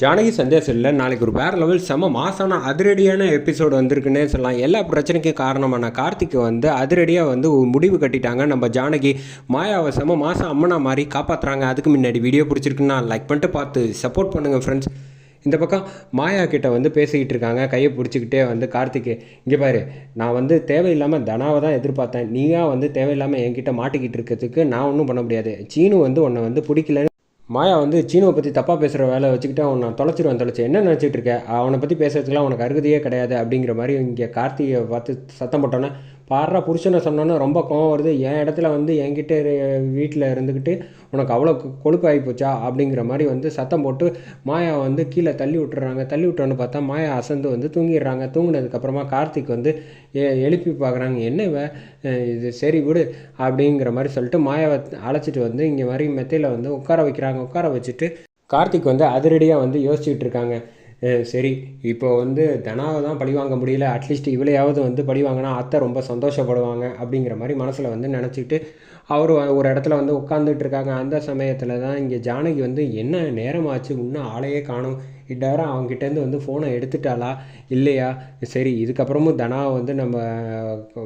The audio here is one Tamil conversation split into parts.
ஜானகி சந்தேசத்தில் நாளைக்கு ஒரு வேறு லெவல் செம மாசான அதிரடியான எபிசோடு வந்திருக்குன்னே சொல்லலாம். எல்லா பிரச்சனைக்கும் காரணமான கார்த்திக் வந்து அதிரடியாக வந்து ஒரு முடிவு கட்டிட்டாங்க. நம்ம ஜானகி மாயாவை செம மாதம் அம்மனா மாதிரி காப்பாற்றுறாங்க அதுக்கு முன்னாடி வீடியோ பிடிச்சிருக்குன்னா லைக் பண்ணிட்டு பார்த்து சப்போர்ட் பண்ணுங்கள் ஃப்ரெண்ட்ஸ் இந்த பக்கம் மாயா கிட்ட வந்து பேசிக்கிட்டு இருக்காங்க. கையை பிடிச்சிக்கிட்டே வந்து கார்த்திக் இங்கே பாரு நான் வந்து தேவையில்லாமல் தனாவை தான் எதிர்பார்த்தேன். நீயா வந்து தேவையில்லாமல் என்கிட்ட மாட்டிக்கிட்டு இருக்கிறதுக்கு நான் ஒன்றும் பண்ண முடியாது. சீனு வந்து உன்னை வந்து பிடிக்கலன்னு மாயா வந்து சீனுவை பற்றி தப்பாக பேசுகிற வேலை வச்சுக்கிட்டு அவன் நான் தொலைச்சிருவேன் தொலைச்சி என்ன நினச்சிட்டு இருக்க அவனை பற்றி பேசுறதுக்குலாம் உனக்கு அருகதையே கிடையாது அப்படிங்கிற மாதிரி இங்கே கார்த்திகை பார்த்து சத்தம் போட்டோன்னே பாடுற புருஷனை சொன்னோன்னே ரொம்ப கோவம் வருது. என் இடத்துல வந்து என்கிட்ட வீட்டில் இருந்துக்கிட்டு உனக்கு அவ்வளோ கொ- கொழுப்பு ஆகி போச்சா? அப்படிங்கிற மாதிரி வந்து சத்தம் போட்டு மாயா வந்து கீழே தள்ளி விட்டுறாங்க. தள்ளி விட்டோன்னு பார்த்தா மாயா அசந்து வந்து தூங்கிடுறாங்க. தூங்கினதுக்கப்புறமா கார்த்திக் வந்து எ- எழுப்பி பார்க்குறாங்க. என்ன இது சரி விடு அப்படிங்கிற மாதிரி சொல்லிட்டு மாயாவை அழைச்சிட்டு வந்து இங்கே மாதிரி மெத்தையில் வந்து உட்கார வைக்கிறாங்க. உட்கார வச்சுட்டு கார்த்திக் வந்து அதிரடியாக வந்து யோசிச்சுட்டு இருக்காங்க. சரி இப்போ வந்து தனாவை தான் பழி வாங்க முடியல. அட்லீஸ்ட் இவளையாவது வந்து பழி வாங்கினா அத்தை ரொம்ப சந்தோஷப்படுவாங்க அப்படிங்கிற மாதிரி மனசில் வந்து நினச்சிக்கிட்டு அவர் ஒரு இடத்துல வந்து உட்காந்துட்டு இருக்காங்க. அந்த சமயத்தில் தான் இங்கே ஜானகி வந்து என்ன நேரமாச்சு? இன்னும் ஆளையே காணும். இட்டாரம் அவங்ககிட்டேருந்து வந்து ஃபோனை எடுத்துட்டாளா? இல்லையா? சரி இதுக்கப்புறமும் தனாவை வந்து நம்ம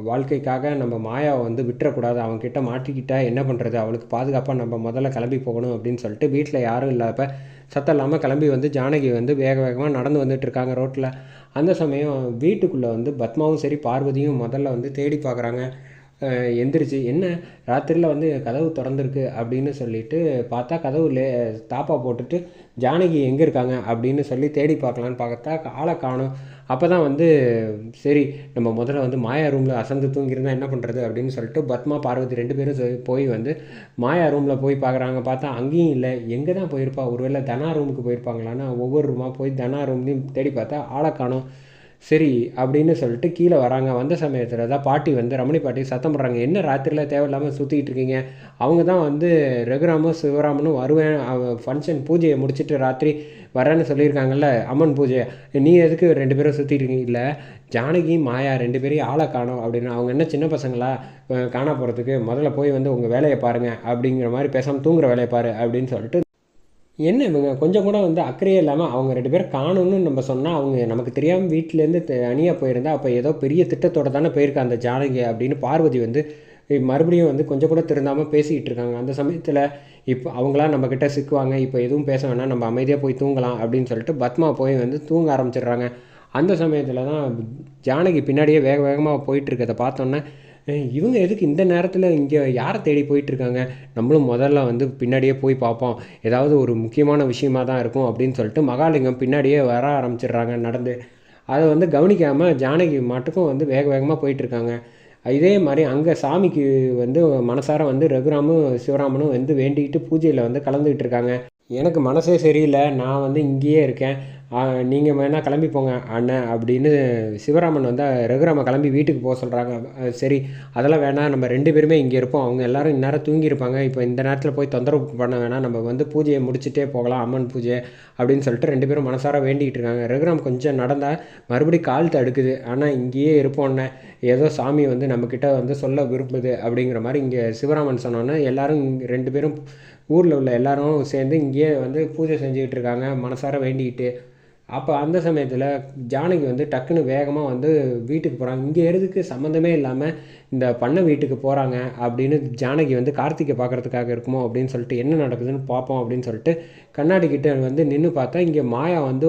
வாழ்க்கைக்காக நம்ம மாயாவை வந்து விட்டுறக்கூடாது. அவங்கக்கிட்ட மாட்டிக்கிட்டா என்ன பண்ணுறது அவளுக்கு பாதுகாப்பாக நம்ம முதல்ல கிளம்பி போகணும். அப்படின்னு சொல்லிட்டு வீட்டில் யாரும் இல்லாதப்ப சத்தம் இல்லாமல் கிளம்பி வந்து ஜானகி வந்து வேக வேகமாக நடந்து வந்துட்டு இருக்காங்க ரோட்டில் அந்த சமயம் வீட்டுக்குள்ளே வந்து பத்மாவும் சரி பார்வதியும் முதல்ல வந்து தேடி பார்க்குறாங்க எந்திரிச்சு என்ன? ராத்திரியில் வந்து கதவு திறந்துருக்கு அப்படின்னு சொல்லிட்டு பார்த்தா கதவு லே தாப்பா போட்டுட்டு ஜானகி எங்கே இருக்காங்க? அப்படின்னு சொல்லி தேடி பார்க்கலான்னு பார்த்தா ஆளை காணும். அப்போ தான் வந்து சரி நம்ம முதல்ல வந்து மாயா ரூமில் அசந்து தூங்கியிருந்தா என்ன பண்ணுறது அப்படின்னு சொல்லிட்டு பத்மா பார்வதி ரெண்டு பேரும் சொ- போய் வந்து மாயா ரூமில் போய் பார்க்குறாங்க. பார்த்தா அங்கேயும் இல்லை எங்கே தான் போயிருப்பா? ஒருவேளை தனா ரூமுக்கு போயிருப்பாங்களான்னா ஒவ்வொரு ரூமாக போய் தனா ரூம்லேயும் தேடி பார்த்தா ஆளை காணும். சரி அப்படின்னு சொல்லிட்டு கீழே வராங்க. வந்த சமயத்தில் தான் பாட்டி வந்து ரமணி பாட்டி சத்தம் போடுறாங்க. என்ன ராத்திரியில் தேவையில்லாமல் சுற்றிக்கிட்டு இருக்கீங்க? அவங்க தான் வந்து ரகுராமும் சிவராமனும் வருவேன். ஃபங்க்ஷன் பூஜையை முடிச்சுட்டு ராத்திரி வரேன்னு சொல்லியிருக்காங்கல்ல அம்மன் பூஜை நீ எதுக்கு ரெண்டு பேரும் சுற்றிட்டு இருக்கீங்க இல்லை ஜானகி மாயா ரெண்டு பேரையும் ஆளை காணோம். அப்படின்னு அவங்க என்ன சின்ன பசங்களா? காண போகிறதுக்கு முதல்ல போய் வந்து உங்கள் வேலையை பாருங்கள் அப்படிங்கிற மாதிரி பேசாமல் தூங்குற வேலையை பாரு. அப்படின்னு சொல்லிட்டு என்ன இவங்க? கொஞ்சம் கூட வந்து அக்கறையே இல்லாமல் அவங்க ரெண்டு பேரும் காணும்னு நம்ம சொன்னால் அவங்க நமக்கு தெரியாமல் வீட்டிலேருந்து தனியாக போயிருந்தா அப்போ ஏதோ பெரிய திட்டத்தோட தானே போயிருக்கா அந்த ஜானகி அப்படின்னு பார்வதி வந்து மறுபடியும் வந்து கொஞ்சம் கூட திருந்தாமல் பேசிக்கிட்டு இருக்காங்க. அந்த சமயத்தில் இப்போ அவங்களாம் நம்மக்கிட்ட சிக்குவாங்க. இப்போ எதுவும் பேச வேணாம். நம்ம அமைதியாக போய் தூங்கலாம் அப்படின்னு சொல்லிட்டு பத்மா போய் வந்து தூங்க ஆரம்பிச்சிடுறாங்க. அந்த சமயத்தில் தான் ஜானகி பின்னாடியே வேக வேகமாக போயிட்டுருக்கதை பார்த்தோன்னே இவங்க எதுக்கு இந்த நேரத்தில் இங்கே யாரை தேடி போயிட்டுருக்காங்க? நம்மளும் முதல்ல வந்து பின்னாடியே போய் பார்ப்போம். ஏதாவது ஒரு முக்கியமான விஷயமா தான் இருக்கும் அப்படின்னு சொல்லிட்டு மகாலிங்கம் பின்னாடியே வர ஆரம்பிச்சிடுறாங்க நடந்து. அதை வந்து கவனிக்காமல் ஜானகி மட்டுக்கும் வந்து வேக வேகமாக போயிட்டுருக்காங்க. இதே மாதிரி அங்கே சாமிக்கு வந்து மனசார வந்து ரகுராமும் சிவராமனும் வந்து வேண்டிக்கிட்டு பூஜையில் வந்து கலந்துக்கிட்டு இருக்காங்க எனக்கு மனசே சரியில்லை. நான் வந்து இங்கேயே இருக்கேன். நீங்கள் வேணால் கிளம்பி போங்க அண்ணன் அப்படின்னு சிவராமன் வந்து ரகுராம கிளம்பி வீட்டுக்கு போக சொல்கிறாங்க சரி அதெல்லாம் வேணாம் நம்ம ரெண்டு பேருமே இங்கே இருப்போம். அவங்க எல்லோரும் இந்நேரம் தூங்கியிருப்பாங்க. இப்போ இந்த நேரத்தில் போய் தொந்தரவு பண்ண வேணாம். நம்ம வந்து பூஜையை முடிச்சுட்டே போகலாம் அம்மன் பூஜை அப்படின்னு சொல்லிட்டு ரெண்டு பேரும் மனசார வேண்டிக்கிட்டு இருக்காங்க. ரகுராம் கொஞ்சம் நடந்தால் மறுபடியும் கால் தடுக்குது. ஆனால் இங்கேயே இருப்போன்னே ஏதோ சாமி வந்து நம்மக்கிட்ட வந்து சொல்ல விரும்புது அப்படிங்கிற மாதிரி இங்கே சிவராமன் சொன்னோன்னே எல்லாரும் ரெண்டு பேரும் ஊரில் உள்ள எல்லாரும் சேர்ந்து இங்கேயே வந்து பூஜை செஞ்சுக்கிட்டு இருக்காங்க. மனசார வேண்டிக்கிட்டு அப்போ அந்த சமயத்தில் ஜானகி வந்து டக்குன்னு வேகமாக வந்து வீட்டுக்கு போகிறாங்க இங்கே எதுக்கு சம்மந்தமே இல்லாமல் இந்த பண்ணை வீட்டுக்கு போகிறாங்க அப்படின்னு ஜானகி வந்து கார்த்திகை பார்க்கறதுக்காக இருக்குமோ அப்படின்னு சொல்லிட்டு என்ன நடக்குதுன்னு பார்ப்போம் அப்படின்னு சொல்லிட்டு கண்ணாடி கிட்ட வந்து நின்று பார்த்தா இங்கே மாயா வந்து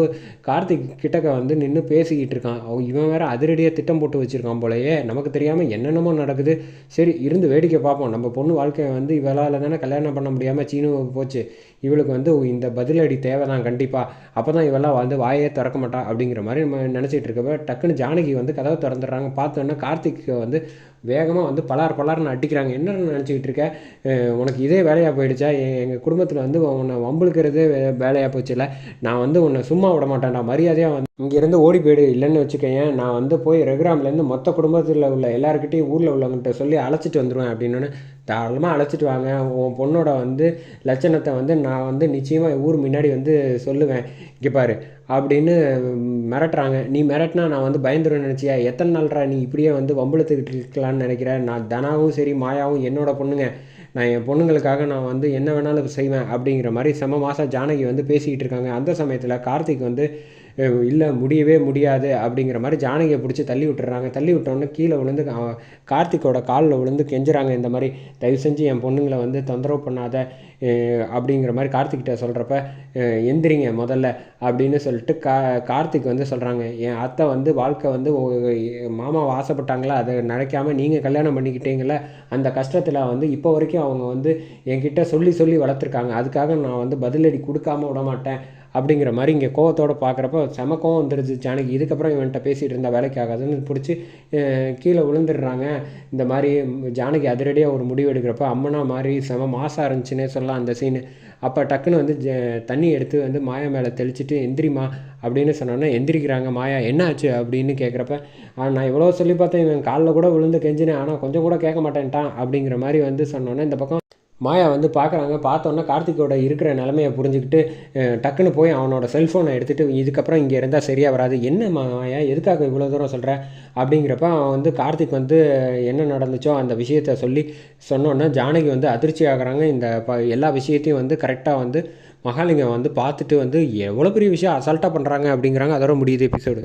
கார்த்திக் கிட்டக்க வந்து நின்று பேசிக்கிட்டு இருக்கான். இவன் வேற அதிரடியாக திட்டம் போட்டு வச்சுருக்கான் போலயே. நமக்கு தெரியாமல் என்னென்னமோ நடக்குது. சரி இருந்து வேடிக்கை பார்ப்போம் நம்ம பொண்ணு வாழ்க்கையை வந்து இவளால் தானே கல்யாணம் பண்ண முடியாமல் சீனு போச்சு. இவளுக்கு வந்து இந்த பதிலடி தேவை தான் கண்டிப்பாக அப்போ தான் இவெல்லாம் வந்து வாயே திறக்க மாட்டா அப்படிங்கிற மாதிரி நம்ம நினச்சிட்டு இருக்கப்ப டக்குன்னு ஜானகி வந்து கதவை திறந்துடுறாங்க. பார்த்தோன்னே கார்த்திக் வந்து வேகமாக வந்து பலார் பலார்னு அடிக்கிறாங்க. என்ன நினச்சிக்கிட்டு இருக்க? உனக்கு இதே வேலையாக போயிடுச்சா? எங்கள் குடும்பத்தில் வந்து உன்னை வம்புழுக்கிறதே வே- வேலையாக போச்சுல நான் வந்து உன்னை சும்மா விட மாட்டேன்டா மரியாதையாக வந்து இங்கேருந்து ஓடி போயிடு இல்லைன்னு வச்சுக்கேன் நான் வந்து போய் ரெகுராம்லேருந்து மொத்த குடும்பத்தில் உள்ள எல்லாருக்கிட்டையும் ஊரில் உள்ளவங்கள்ட்ட சொல்லி அழைச்சிட்டு வந்துடுவேன் அப்படின்னு தாராளமாக அழைச்சிட்டு வாங்க. உன் பொண்ணோட வந்து லட்சணத்தை வந்து நான் வந்து நிச்சயமாக ஊர் முன்னாடி வந்து சொல்லுவேன். இங்கே பாரு அப்படின்னு மிரட்டுறாங்க. நீ மிரட்டினா நான் வந்து பயந்துருவேன் நினச்சியா? எத்தனை நாள்ரா நீ இப்படியே வந்து வம்பளத்துக்கிட்டு இருக்கலாம்னு நினைக்கிறேன். நான் தனாவும் சரி மாயாவும் என்னோட பொண்ணுங்க. நான் என் பொண்ணுங்களுக்காக நான் வந்து என்ன வேணாலும் செய்வேன் அப்படிங்கிற மாதிரி செம மாதம் ஜானகி வந்து பேசிக்கிட்டு இருக்காங்க. அந்த சமயத்தில் கார்த்திக் வந்து இல்லை முடியவே முடியாது அப்படிங்கிற மாதிரி ஜானகியை பிடிச்சி தள்ளி விட்டுறாங்க. தள்ளி விட்டோன்னே கீழே விழுந்து கார்த்திக்கோட காலில் விழுந்து கெஞ்சுறாங்க இந்த மாதிரி தயவு செஞ்சு என் பொண்ணுங்களை வந்து தொந்தரவு பண்ணாத அப்படிங்கிற மாதிரி கார்த்திக்கிட்ட சொல்கிறப்ப எந்திரிங்க முதல்ல அப்படின்னு சொல்லிட்டு கா கார்த்திக் வந்து சொல்கிறாங்க என் அத்தை வந்து வாழ்க்கை வந்து மாமாவை ஆசைப்பட்டாங்களா? அதை நினைக்காமல் நீங்கள் கல்யாணம் பண்ணிக்கிட்டீங்கள அந்த கஷ்டத்தில் வந்து இப்போ வரைக்கும் அவங்க வந்து என்கிட்ட சொல்லி சொல்லி வளர்த்துருக்காங்க. அதுக்காக நான் வந்து பதிலடி கொடுக்காம விட மாட்டேன் அப்படிங்கிற மாதிரி இங்கே கோவத்தோடு பார்க்குறப்ப செம கோவம் வந்துடுது ஜானகி இதுக்கப்புறம் இவன்கிட்ட பேசிகிட்டு இருந்தால் வேலைக்கு ஆகாதுன்னு பிடிச்சி கீழே விழுந்துடுறாங்க. இந்த மாதிரி ஜானகி அதிரடியாக ஒரு முடிவு எடுக்கிறப்ப அம்மனா மாதிரி செம மாசாக இருந்துச்சுன்னே சொல்லலாம் அந்த சீனு அப்போ டக்குன்னு வந்து ஜ தண்ணி எடுத்து வந்து மாயா மேலே தெளிச்சிட்டு எந்திரிமா அப்படின்னு சொன்னோன்னே எந்திரிக்கிறாங்க மாயா. என்ன ஆச்சு அப்படின்னு கேட்குறப்ப நான் இவ்வளோ சொல்லி பார்த்தேன். இவன் காலில் கூட விழுந்து கெஞ்சினேன். ஆனால் கொஞ்சம் கூட கேட்க மாட்டேன்ட்டான். அப்படிங்கிற மாதிரி வந்து சொன்னோன்னே இந்த பக்கம் மாயா வந்து பார்க்குறாங்க. பார்த்தோன்னே கார்த்திக்கோட இருக்கிற நிலமையை புரிஞ்சுக்கிட்டு டக்குன்னு போய் அவனோட செல்ஃபோனை எடுத்துகிட்டு இதுக்கப்புறம் இங்கே இருந்தால் சரியாக வராது. என்ன மாயா எதுக்காக இவ்வளோ தூரம் சொல்கிற அப்படிங்கிறப்ப அவன் வந்து கார்த்திக் வந்து என்ன நடந்துச்சோ அந்த விஷயத்த சொல்லி சொன்னோன்னே ஜானகி வந்து அதிர்ச்சி ஆகிறாங்க. இந்த ப எல்லா விஷயத்தையும் வந்து கரெக்டாக வந்து மகாலிங்கம் வந்து பார்த்துட்டு வந்து எவ்வளோ பெரிய விஷயம் அசால்ட்டாக பண்ணுறாங்க அப்படிங்கிறாங்க. அதோட முடியுது எபிசோடு